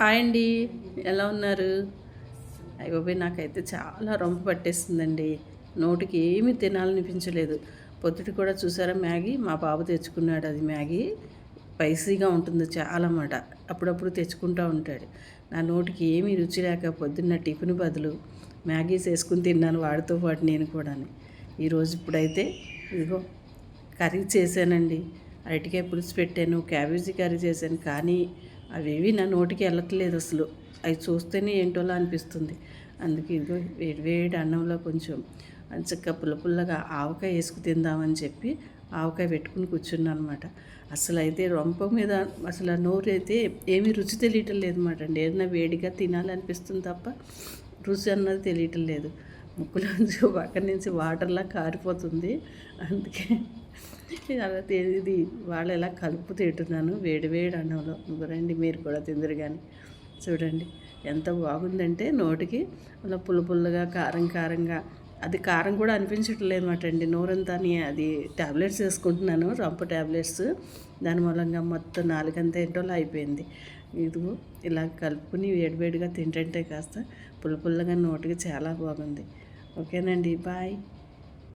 Hi అండి. ఎలా ఉన్నారు? అయిపోయి నాకైతే చాలా రొంపు పట్టేస్తుందండి. నోటికి ఏమీ తినాలనిపించలేదు. పొద్దుటి కూడా చూసారా మ్యాగీ? మా బాబు తెచ్చుకున్నాడు అది మ్యాగీ. స్పైసీగా ఉంటుంది చాలా అన్నమాట అప్పుడప్పుడు తెచ్చుకుంటూ ఉంటాడు. నా నోటికి ఏమీ రుచి లేక పొద్దున్న టిఫిన్ బదులు మ్యాగీస్ వేసుకుని తిన్నాను వాడితో పాటు నేను కూడా ఈరోజు ఇప్పుడైతే ఇదిగో కర్రీ చేశానండి. అరటికాయ పులుసు పెట్టాను క్యాబేజీ కర్రీ చేశాను. కానీ అవేవి నా నోటికి వెళ్ళట్లేదు అసలు. అవి చూస్తేనే ఏంటోలా అనిపిస్తుంది. అందుకే ఇదిగో వేడి వేడి అన్నంలో కొంచెం మంచిగా పుల్ల పుల్లగా ఆవకాయ వేసుకు తిందామని చెప్పి ఆవకాయ పెట్టుకుని కూర్చున్నాను అనమాట అసలు అయితే రొంప మీద అసలు ఆ నోరు అయితే ఏమీ రుచి తెలియటం లేదు అనమాట అండి. ఏదైనా వేడిగా తినాలనిపిస్తుంది తప్ప రుచి అన్నది తెలియటం లేదు. ముక్కులోంచి పక్కన నుంచి వాటర్లా కారిపోతుంది. అందుకే అలా ఇది వాళ్ళు ఎలా కలుపు తింటున్నాను వేడి వేడి అన్నంలో. రండి మీరు కూడా తిందరు కానీ చూడండి ఎంత బాగుందంటే నోటికి అలా పుల్ల పుల్లగా కారం కారంగా. అది కారం కూడా అనిపించట్లేదు అనమాట అండి. నోరంతా అది ట్యాబ్లెట్స్ వేసుకుంటున్నాను రంపు ట్యాబ్లెట్స్ దాని మూలంగా మొత్తం నాలుగంతా ఏంటోలా అయిపోయింది. ఇదిగో ఇలా కలుపుకుని వేడివేడిగా తింటుంటే కాస్త పుల్ల పుల్లగా నోటికి చాలా బాగుంది. ఓకేనండి బాయ్.